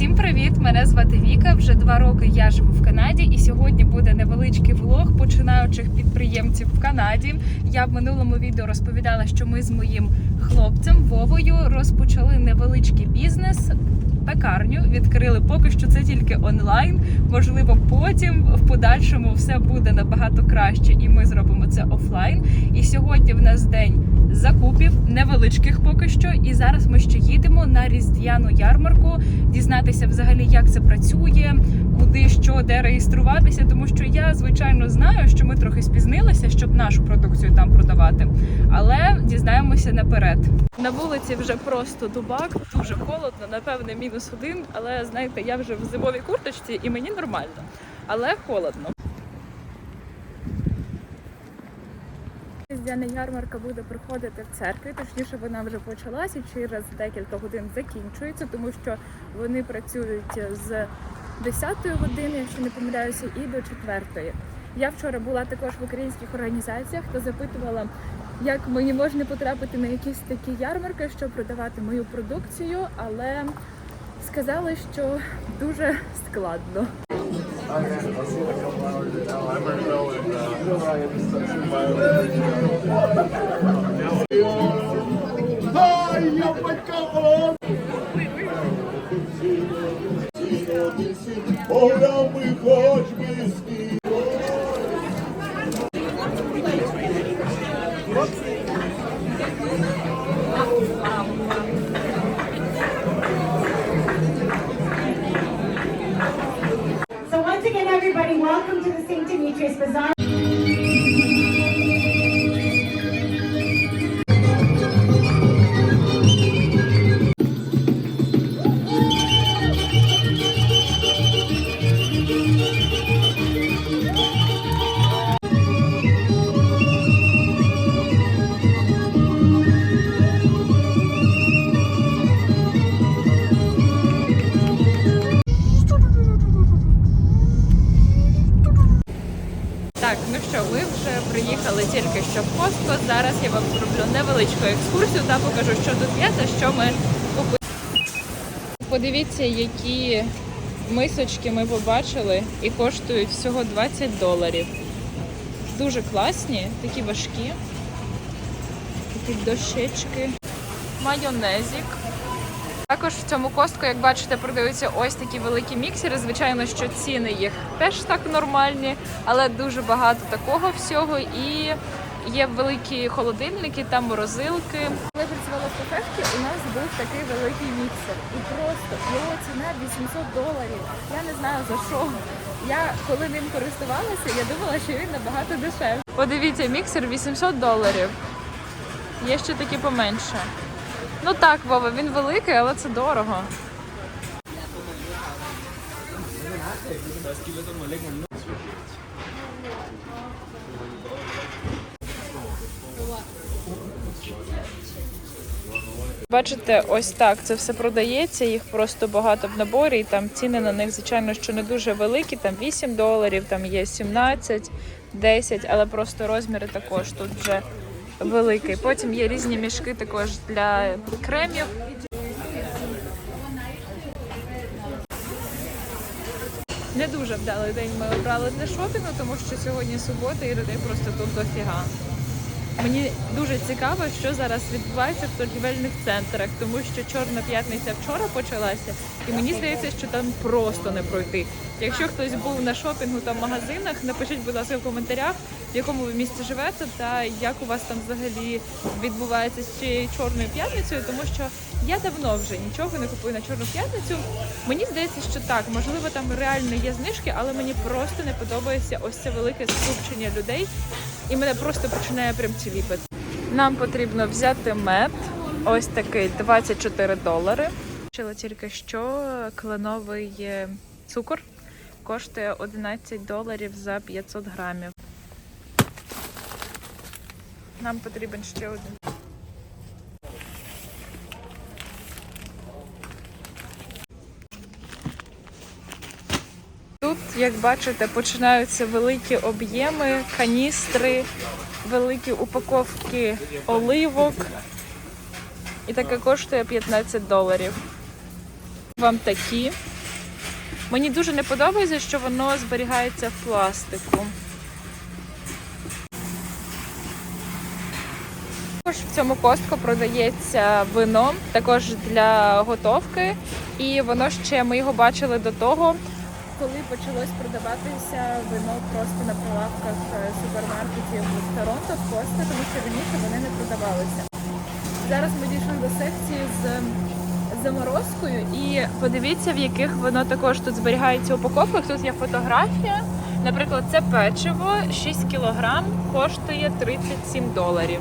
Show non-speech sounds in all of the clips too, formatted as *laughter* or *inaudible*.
Всім привіт! Мене звати Віка. Вже два роки я живу в Канаді, і сьогодні буде невеличкий влог починаючих підприємців в Канаді. Я в минулому відео розповідала, що ми з моїм хлопцем Вовою розпочали невеличкий бізнес. Пекарню відкрили поки що це тільки онлайн. Можливо, потім в подальшому все буде набагато краще, і ми зробимо це офлайн. І сьогодні в нас день закупів, невеличких поки що. І зараз ми ще їдемо на різдвяну ярмарку, дізнатися взагалі, як це працює, куди що, де реєструватися. Тому що я звичайно знаю, що ми трохи спізнилися, щоб нашу продукцію там продавати, але дізнаємося наперед. На вулиці вже просто дубак, дуже холодно, напевне, мінус один. Але знаєте, я вже в зимовій курточці і мені нормально, але холодно. Різдвяна ярмарка буде проходити в церкві, точніше вона вже почалася і через декілька годин закінчується, тому що вони працюють з 10-ї години, якщо не помиляюся, і до 4-ї. Я вчора була також в українських організаціях та запитувала, як мені можна потрапити на якісь такі ярмарки, щоб продавати мою продукцію, але сказали, що дуже складно. I am. I'll see you in a couple hours. Now I'm gonna go and my Oh, no. Зараз я вам зроблю невеличку екскурсію та покажу, що тут є та що ми купили. Подивіться, які мисочки ми побачили і коштують всього 20 доларів. Дуже класні, такі важкі. Такі дощечки. Майонезик. Також в цьому костку, як бачите, продаються ось такі великі міксери. Звичайно, що ціни їх теж так нормальні, але дуже багато такого всього. І є великі холодильники та морозилки. Коли працювала в кафешці, у нас був такий великий міксер. І просто його ціна 800 доларів. Я не знаю за що. Я коли ним користувалася, я думала, що він набагато дешевший. Подивіться, міксер 800 доларів. Є ще такі поменше. Ну так, Вова, він великий, але це дорого. Бачите, ось так це все продається. Їх просто багато в наборі, і там ціни на них, звичайно, що не дуже великі. Там 8 доларів, там є 17, 10, але просто розміри також тут вже великий. Потім є різні мішки також для кремів. Не дуже вдалий день ми обрали для шопінгу, тому що сьогодні субота і людей просто тут дофіга. Мені дуже цікаво, що зараз відбувається в торгівельних центрах, тому що Чорна п'ятниця вчора почалася, і мені здається, що там просто не пройти. Якщо хтось був на шопінгу та в магазинах, напишіть, будь ласка, в коментарях, в якому ви місті живете, та як у вас там взагалі відбувається з цією чорною п'ятницею, тому що я давно вже нічого не купую на чорну п'ятницю. Мені здається, що так, можливо, там реально є знижки, але мені просто не подобається ось це велике скупчення людей, і мене просто починає прям ціліпати. Нам потрібно взяти мед, ось такий 24 долари. Бачила тільки що кленовий е, цукор коштує 11 доларів за 500 грамів. Нам потрібен ще один. Тут, як бачите, починаються великі об'єми, каністри, великі упаковки оливок. І таке коштує 15 доларів. Вам такі Мені дуже не подобається, що воно зберігається в пластику. Також в цьому костку продається вино, також для готовки. І воно ще ми його бачили до того, коли почалось продаватися вино просто на прилавках е, супермаркетів в Торонто, в Костка, тому що раніше вони не продавалися. Зараз ми дійшли до секції з заморозкою і подивіться, в яких воно також тут зберігається у упаковках. Тут є фотографія. Наприклад, це печиво 6 кг коштує 37 доларів.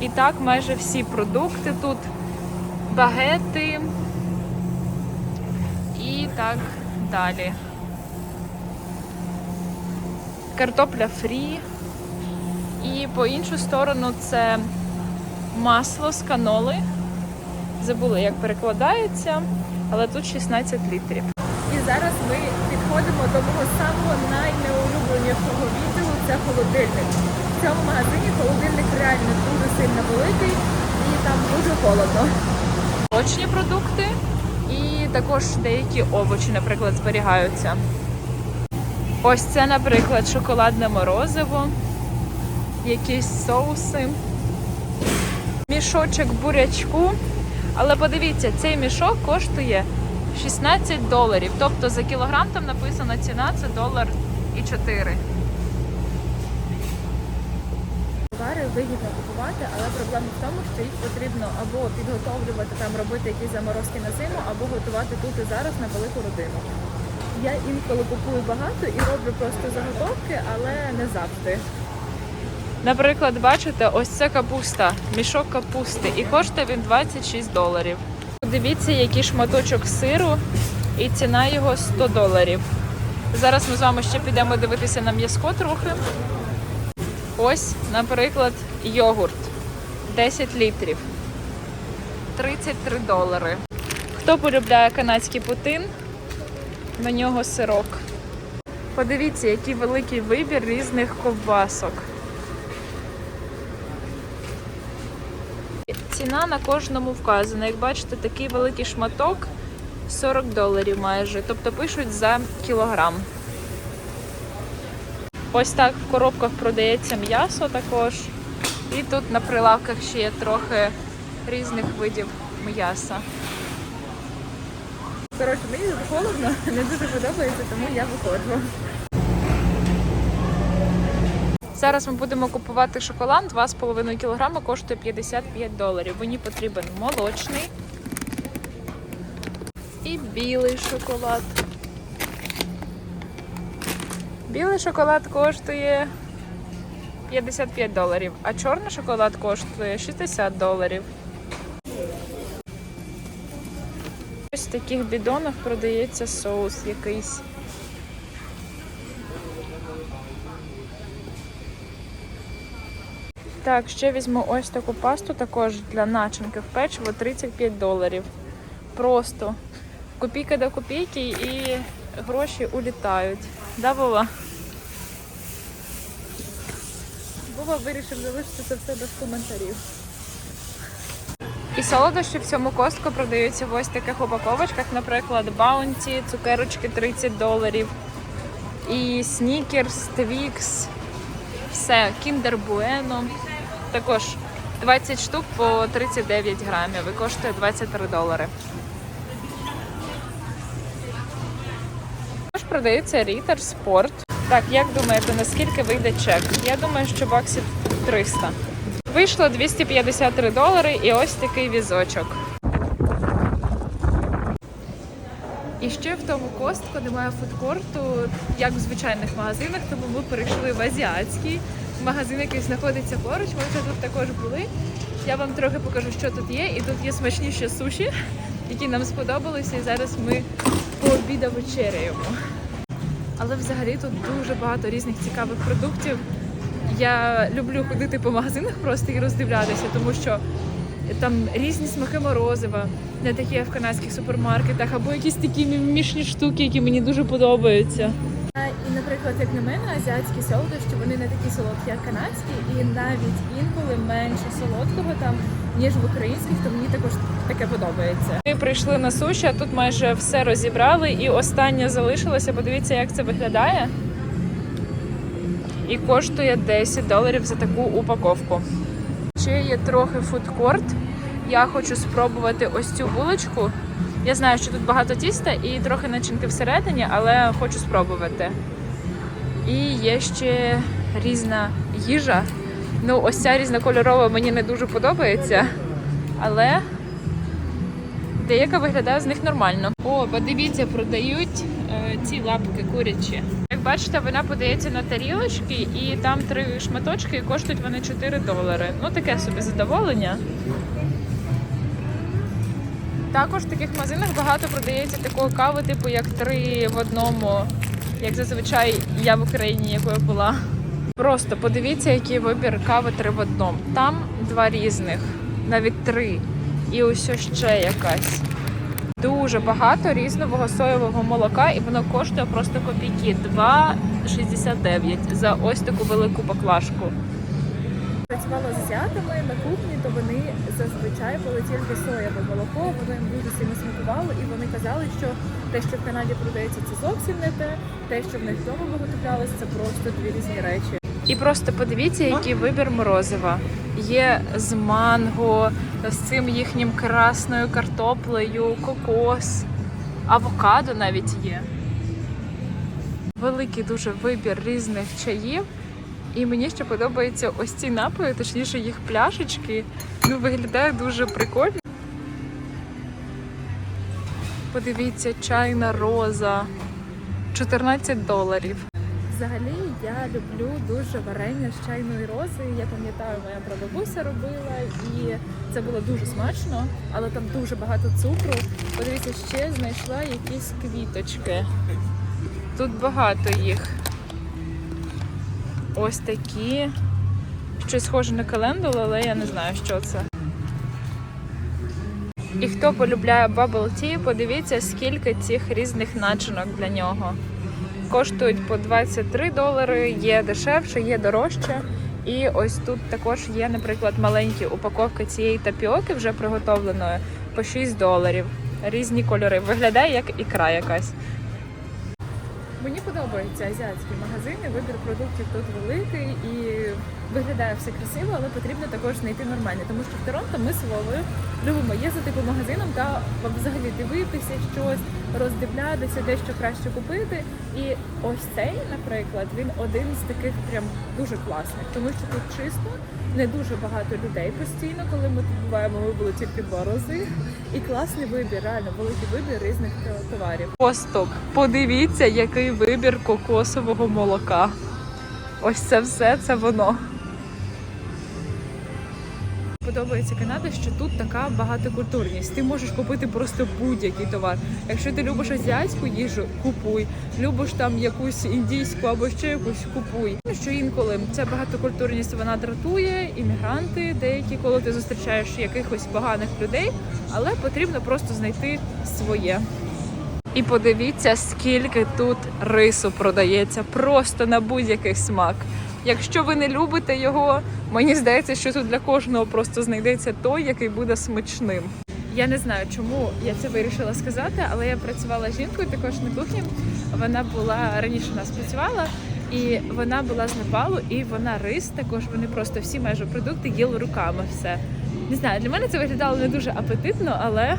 І так майже всі продукти тут багети і так далі. Картопля фрі. І по іншу сторону це масло з каноли. Забула, як перекладається, але тут 16 літрів. І зараз ми підходимо до мого самого найнеулюбленішого відділу це холодильник. В цьому магазині холодильник реально дуже сильно великий і там дуже холодно. Молочні продукти і також деякі овочі, наприклад, зберігаються. Ось це, наприклад, шоколадне морозиво, якісь соуси, мішочок бурячку. Але подивіться, цей мішок коштує 16 доларів. Тобто за кілограм там написана ціна це долар і 4. Товари вигідно купувати, але проблема в тому, що їх потрібно або підготовлювати там, робити якісь заморозки на зиму, або готувати тут і зараз на велику родину. Я інколи купую багато і роблю просто заготовки, але не завжди. Наприклад, бачите, ось це капуста, мішок капусти, і коштує він 26 доларів. Дивіться, який шматочок сиру, і ціна його 100 доларів. Зараз ми з вами ще підемо дивитися на м'язко трохи. Ось, наприклад, йогурт 10 літрів. 33 долари. Хто полюбляє канадський путин? На нього сирок. Подивіться, який великий вибір різних ковбасок. Ціна на кожному вказана. Як бачите, такий великий шматок 40 доларів майже. Тобто пишуть за кілограм. Ось так в коробках продається м'ясо також. І тут на прилавках ще є трохи різних видів м'яса. Коротше, мені дуже холодно, *laughs* не дуже подобається, тому я виходжу. Зараз ми будемо купувати шоколад 2,5 кг, коштує 55 доларів. Мені потрібен молочний і білий шоколад. Білий шоколад коштує 55 доларів, а чорний шоколад коштує 60 доларів. Таких бідонах продається соус якийсь. Так, ще візьму ось таку пасту також для начинки в печиво 35 доларів. Просто копійка до копійки і гроші улітають. Да, Вова? Вова вирішив залишити це все без коментарів. І солодощі в цьому костку продаються в ось таких упаковочках, наприклад, Bounty, цукерочки 30 доларів. І Snickers, Twix, все, Bueno. Також 20 штук по 39 грамів і коштує 23 долари. Також продається Ritter Sport. Так, як думаєте, наскільки вийде чек? Я думаю, що баксів 300. Вийшло 253 долари і ось такий візочок. І ще в тому костку немає фудкорту, як в звичайних магазинах, тому ми перейшли в азіатський магазин, який знаходиться поруч. Ми вже тут також були. Я вам трохи покажу, що тут є. І тут є смачніші суші, які нам сподобалися. І зараз ми пообіда вечеряємо. Але взагалі тут дуже багато різних цікавих продуктів. Я люблю ходити по магазинах просто і роздивлятися, тому що там різні смаки морозива, не такі в канадських супермаркетах, або якісь такі мішні штуки, які мені дуже подобаються. І наприклад, як на мене, азіатські солодощі вони не такі солодкі, як канадські, і навіть інколи менше солодкого там, ніж в українських, то мені також таке подобається. Ми прийшли на суші, а тут майже все розібрали, і останнє залишилося. Подивіться, як це виглядає. І коштує 10 доларів за таку упаковку. Ще є трохи фудкорт. Я хочу спробувати ось цю булочку. Я знаю, що тут багато тіста і трохи начинки всередині, але хочу спробувати. І є ще різна їжа. Ну, ось ця різнокольорова мені не дуже подобається, але деяка виглядає з них нормально. О, подивіться, продають е, ці лапки курячі. Як бачите, вона подається на тарілочки, і там три шматочки, і коштують вони 4 долари. Ну, таке собі задоволення. Також в таких магазинах багато продається такої кави, типу як три в одному, як зазвичай я в Україні, якою була. Просто подивіться, який вибір кави три в одному. Там два різних, навіть три. І ось ще якась. Дуже багато різнового соєвого молока, і воно коштує просто копійки 2,69 за ось таку велику баклажку. Працювала з азіатами на кухні, то вони зазвичай пили тільки соєве молоко, воно їм дуже сильно смакувало, і вони казали, що те, що в Канаді продається, це зовсім не те. Те, що в них вдома виготовлялося, це просто дві різні речі. І просто подивіться, який вибір морозива. Є з манго, з цим їхнім красною картоплею, кокос, авокадо навіть є. Великий дуже вибір різних чаїв. І мені ще подобаються ось ці напої, точніше їх пляшечки. Ну, виглядає дуже прикольно. Подивіться, чайна роза. 14 доларів. Взагалі я люблю дуже варення з чайної рози. Я пам'ятаю, моя прабабуся робила, і це було дуже смачно, але там дуже багато цукру. Подивіться, ще знайшла якісь квіточки. Тут багато їх. Ось такі. Щось схоже на календул, але я не знаю, що це. І хто полюбляє bubble tea, подивіться, скільки цих різних начинок для нього. Коштують по 23 долари, є дешевше, є дорожче. І ось тут також є, наприклад, маленькі упаковки цієї тапіоки вже приготовленої по 6 доларів. Різні кольори. Виглядає як ікра якась. Мені подобаються азіатські магазини, вибір продуктів тут великий і виглядає все красиво, але потрібно також знайти нормальне. Тому що в Торонто ми з Вовою любимо їздити по магазинам та взагалі дивитися щось, роздивлятися, дещо краще купити. І ось цей, наприклад, він один з таких прям дуже класних, тому що тут чисто, не дуже багато людей постійно. Коли ми тут буваємо, ми були тільки два рази. І класний вибір, реально великий вибір різних товарів. Посток, подивіться, який вибір кокосового молока. Ось це все, це воно. Подобається Канада, що тут така багатокультурність. Ти можеш купити просто будь-який товар. Якщо ти любиш азіатську їжу, купуй. Любиш там якусь індійську або ще якусь купуй. Ну, Що інколи ця багатокультурність вона дратує, іммігранти деякі, коли ти зустрічаєш якихось поганих людей, але потрібно просто знайти своє. І подивіться, скільки тут рису продається просто на будь-який смак. Якщо ви не любите його, мені здається, що тут для кожного просто знайдеться той, який буде смачним. Я не знаю, чому я це вирішила сказати, але я працювала з жінкою також на кухні. Вона була раніше у нас працювала, і вона була з Непалу, і вона рис також. Вони просто всі майже продукти їли руками. Все не знаю. Для мене це виглядало не дуже апетитно, але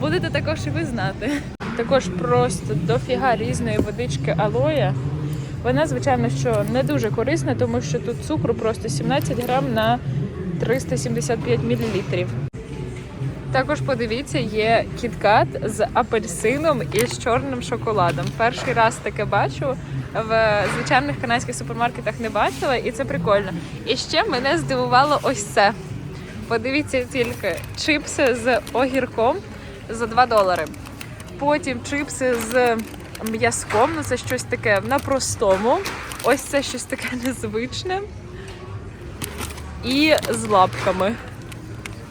будете також і ви знати. Також просто дофіга різної водички алоя. Вона, звичайно, що не дуже корисна, тому що тут цукру просто 17 грам на 375 мл. Також подивіться, є кіткат з апельсином і з чорним шоколадом. Перший раз таке бачу. В звичайних канадських супермаркетах не бачила, і це прикольно. І ще мене здивувало ось це. Подивіться тільки чипси з огірком за 2 долари. Потім чипси з м'язком, ну це щось таке на простому. Ось це щось таке *laughs* незвичне. І з лапками,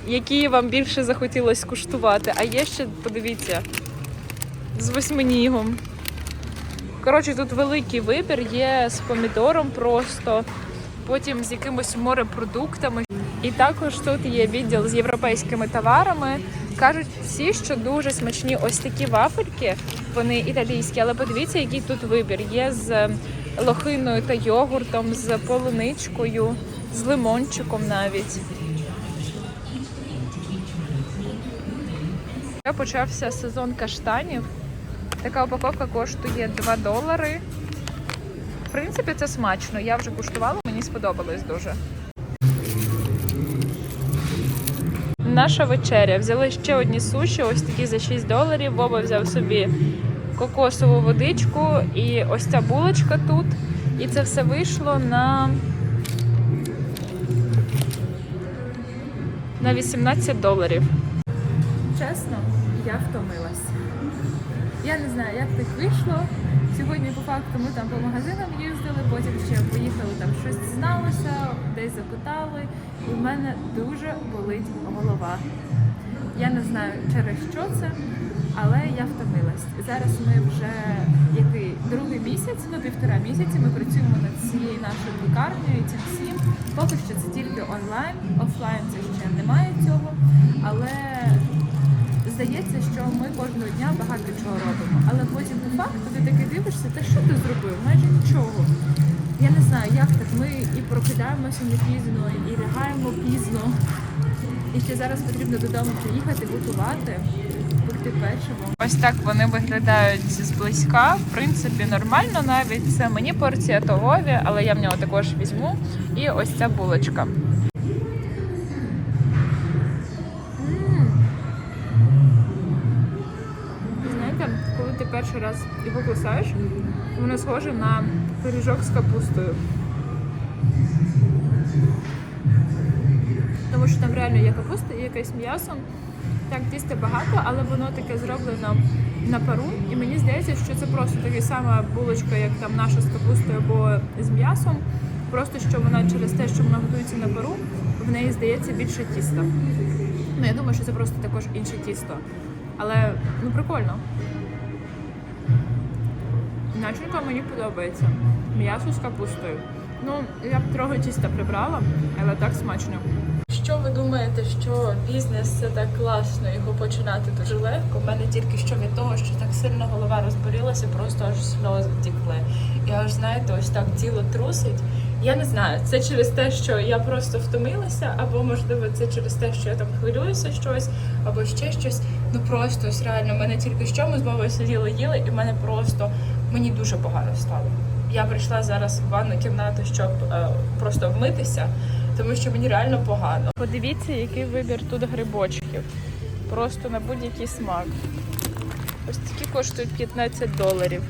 які вам більше захотілося куштувати. А є ще, подивіться, з восьминігом. Коротше, тут великий вибір є з помідором просто, потім з якимось морепродуктами. І також тут є відділ з європейськими товарами. Кажуть всі, що дуже смачні ось такі вафельки. Вони італійські, але подивіться, який тут вибір. Є з лохиною та йогуртом, з полуничкою, з лимончиком навіть. Почався сезон каштанів. Така упаковка коштує 2 долари. В принципі, це смачно. Я вже куштувала, мені сподобалось дуже. Наша вечеря. Взяли ще одні суші, ось такі за 6 доларів. Боба взяв собі кокосову водичку і ось ця булочка тут. І це все вийшло на, на 18 доларів. Чесно, я втомилась. Я не знаю, як так вийшло. Сьогодні, по факту, ми там по магазинам їздили, потім ще поїхали там щось зналося, десь запитали. І в мене дуже болить голова. Я не знаю через що це, але я втомилась. Зараз ми вже який другий місяць, ну півтора місяці. Ми працюємо над цією нашою лікарнею цим всім. Поки що це тільки онлайн, офлайн це ще немає цього. Але здається, що ми кожного дня багато чого робимо. Але потім по факту ти таки дивишся, та що ти зробив? Майже нічого. Я не знаю, як так. Ми і прокидаємося не пізно, і лягаємо пізно. І ще зараз потрібно додому приїхати, готувати, пекти печиво. Ось так вони виглядають зблизька. В принципі, нормально навіть. Це мені порція тогові, але я в нього також візьму. І ось ця булочка. Перший раз його кусаєш, воно схоже на пиріжок з капустою. Тому що там реально є капуста і якесь м'ясо. Так, тіста багато, але воно таке зроблено на пару. І мені здається, що це просто така сама булочка, як там наша з капустою або з м'ясом. Просто що вона через те, що вона готується на пару, в неї здається більше тіста. Ну, я думаю, що це просто також інше тісто. Але ну прикольно. Начинка мені подобається. М'ясо з капустою. Ну, я б трохи тіста прибрала, але так смачно. Що ви думаєте, що бізнес це так класно його починати дуже легко? У мене тільки що від того, що так сильно голова розболілася, просто аж сльози тікли. І аж знаєте, ось так тіло трусить. Я не знаю, це через те, що я просто втомилася, або можливо це через те, що я там хвилююся щось, або ще щось. Ну просто ось реально, мене тільки що ми з бабою сиділи, їли, і мене просто мені дуже погано стало. Я прийшла зараз в ванну кімнату, щоб е, просто вмитися, тому що мені реально погано. Подивіться, який вибір тут грибочків. Просто на будь-який смак. Ось такі коштують 15 доларів.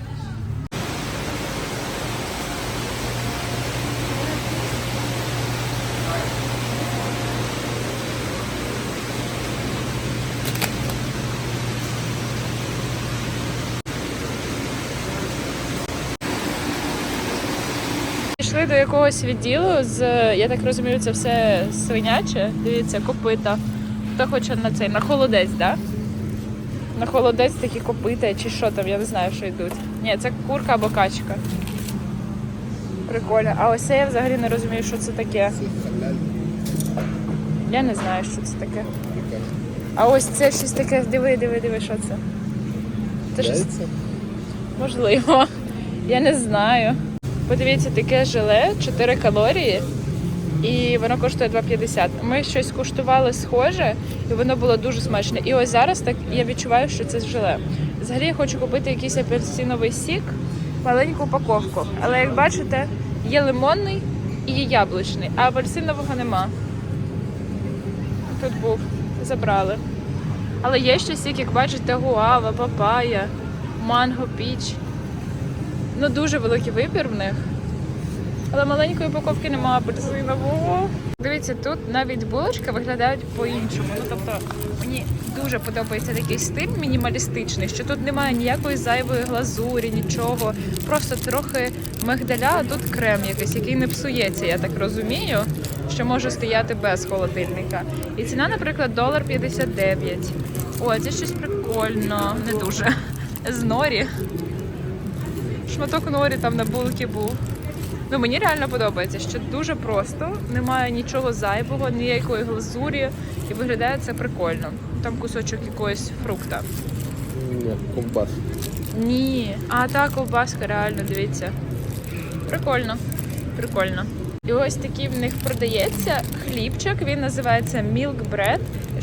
До якогось відділу з, я так розумію, це все свиняче. Дивіться, копита. Хто хоче на цей, на холодець, так? Да? На холодець такі копита чи що там, я не знаю, що йдуть. Ні, це курка або качка. Прикольно. А ось це я взагалі не розумію, що це таке. Я не знаю, що це таке. А ось це щось таке, диви, диви, диви, що це. Це щось можливо. Я не знаю. Подивіться, таке желе, 4 калорії, і воно коштує 2,50. Ми щось куштували схоже, і воно було дуже смачне. І ось зараз так я відчуваю, що це желе. Взагалі я хочу купити якийсь апельсиновий сік, маленьку упаковку. Але як бачите, є лимонний і є яблучний, а апельсинового нема. Тут був, забрали. Але є ще сік, як бачите, гуава, папая, манго, піч. Ну, дуже великий вибір в них. Але маленької упаковки немає апельсинового. Дивіться, тут навіть булочки виглядають по-іншому. Ну, тобто, мені дуже подобається такий стиль мінімалістичний, що тут немає ніякої зайвої глазурі, нічого. Просто трохи мигдаля, а тут крем якийсь, який не псується, я так розумію, що може стояти без холодильника. І ціна, наприклад, долар 59. О, це щось прикольно, не дуже. З норі. Шматок норі там на булки був. Ну мені реально подобається, що дуже просто, немає нічого зайвого, ніякої глазурі, і виглядає це прикольно. Там кусочок якогось фрукта. Ні, ковбас. Ні. А та ковбаска, реально, дивіться. Прикольно. Прикольно. І ось такий в них продається хлібчик. Він називається Milk Bread,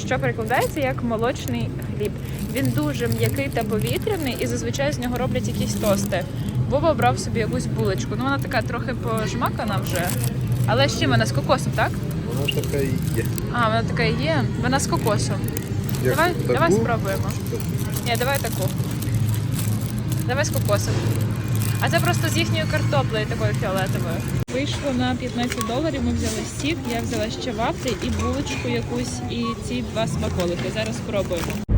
що перекладається як молочний хліб. Він дуже м'який та повітряний, і зазвичай з нього роблять якісь тости. Вова брав собі якусь булочку. Ну вона така трохи пожмакана вже. Але чим вона з кокосом, так? Вона така і є. А, вона така і є. Вона з кокосом. Як Давай, таку? давай спробуємо. Ні, давай таку. Давай з кокосом. А це просто з їхньою картоплею такою фіолетовою. Вийшло на 15 доларів. Ми взяли сік, я взяла ще вафлі і булочку якусь, і ці два смаколики. Зараз спробуємо.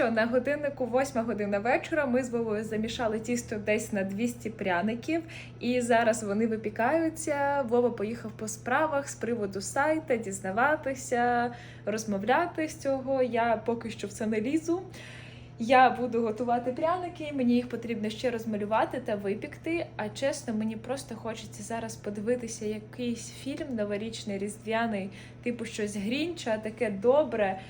Що на годиннику 8 година вечора ми з Вовою замішали тісто десь на 200 пряників, і зараз вони випікаються. Вова поїхав по справах з приводу сайта, дізнаватися, розмовляти з цього. Я поки що в це не лізу. Я буду готувати пряники, мені їх потрібно ще розмалювати та випікти. А чесно, мені просто хочеться зараз подивитися якийсь фільм новорічний, різдвяний, типу щось Грінча, таке добре,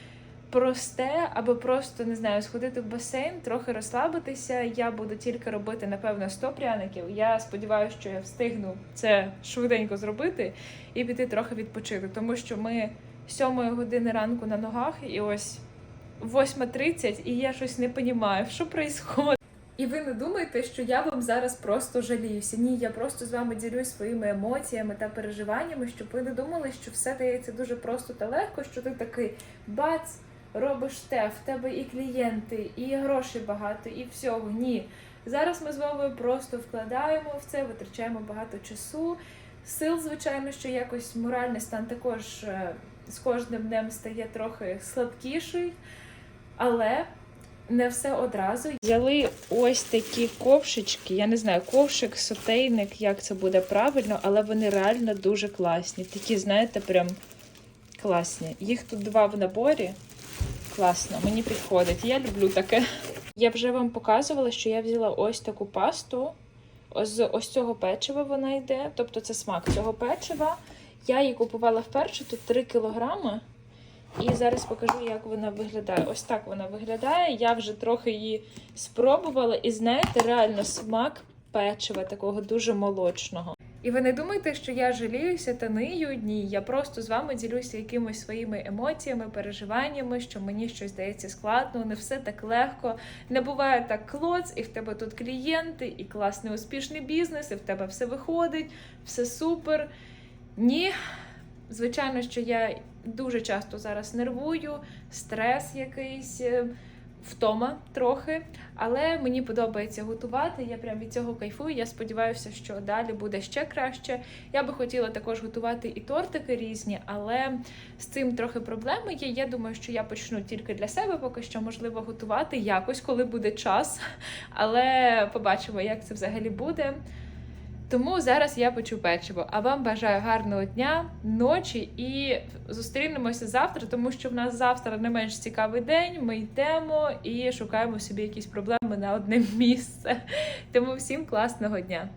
просте, або просто не знаю, сходити в басейн, трохи розслабитися. Я буду тільки робити, напевно, 100 пряників. Я сподіваюся, що я встигну це швиденько зробити і піти трохи відпочити, тому що ми 7 години ранку на ногах, і ось 8.30, і я щось не розумію, що відбувається. І ви не думаєте, що я вам зараз просто жаліюся. Ні, я просто з вами ділюсь своїми емоціями та переживаннями, щоб ви не думали, що все дається дуже просто та легко, що ти такий бац, робиш те, в тебе і клієнти, і грошей багато, і всього. Ні. Зараз ми з Вовою просто вкладаємо в це, витрачаємо багато часу. Сил, звичайно, що якось моральний стан також е, з кожним днем стає трохи слабкіший, але не все одразу. Взяли ось такі ковшички. Я не знаю, ковшик, сотейник, як це буде правильно, але вони реально дуже класні. Такі, знаєте, прям класні. Їх тут два в наборі. Класно, мені підходить. Я люблю таке. Я вже вам показувала, що я взяла ось таку пасту. З ось цього печива вона йде, тобто це смак цього печива. Я її купувала вперше, тут 3 кілограми. І зараз покажу, як вона виглядає. Ось так вона виглядає. Я вже трохи її спробувала, і знаєте, реально смак печива такого дуже молочного. І ви не думайте, що я жаліюся та нию. Ні, я просто з вами ділюся якимось своїми емоціями, переживаннями, що мені щось здається складно, не все так легко. Не буває так клоц, і в тебе тут клієнти, і класний успішний бізнес, і в тебе все виходить, все супер. Ні, звичайно, що я дуже часто зараз нервую, стрес якийсь, е, втома трохи. Але мені подобається готувати. Я прям від цього кайфую. Я сподіваюся, що далі буде ще краще. Я би хотіла також готувати і тортики різні, але з цим трохи проблеми є. Я думаю, що я почну тільки для себе, поки що можливо готувати якось, коли буде час. Але побачимо, як це взагалі буде. Тому зараз я почу печиво. А вам бажаю гарного дня, ночі і зустрінемося завтра, тому що в нас завтра не менш цікавий день. Ми йдемо і шукаємо собі якісь проблеми на одне місце. Тому всім класного дня!